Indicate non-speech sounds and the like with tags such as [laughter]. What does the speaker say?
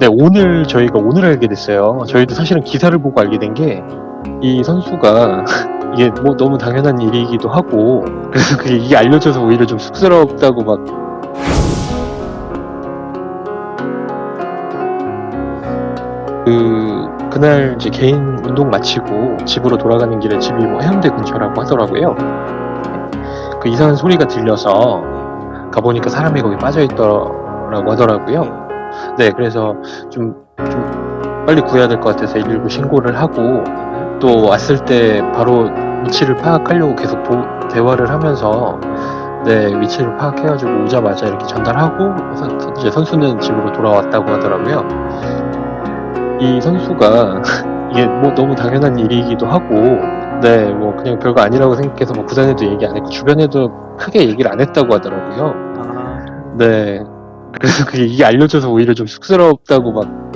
네, 오늘 저희가 오늘 알게 됐어요. 저희도 사실은 기사를 보고 알게 된 게 이 선수가 [laughs] 이게 뭐 너무 당연한 일이기도 하고 그래서 그게 이게 알려져서 오히려 좀 쑥스럽다고 막 그 그날 이제 개인 운동 마치고 집으로 돌아가는 길에 집이 뭐 해운대 근처라고 하더라고요. 그 이상한 소리가 들려서 가보니까 사람이 거기 빠져 있더라고 하더라고요. 네, 그래서 좀, 좀 빨리 구해야 될 것 같아서 119 신고를 하고 또 왔을 때 바로 위치를 파악하려고 계속 도- 대화를 하면서 네, 위치를 파악해가지고 오자마자 이렇게 전달하고 선- 이제 선수는 집으로 돌아왔다고 하더라고요. 이 선수가 [laughs] 이게 뭐 너무 당연한 일이기도 하고 네, 뭐 그냥 별거 아니라고 생각해서 뭐 구단에도 얘기 안 했고 주변에도 크게 얘기를 안 했다고 하더라고요. 아, 네. 그래서 그게 이게 알려져서 오히려 좀 쑥스럽다고 막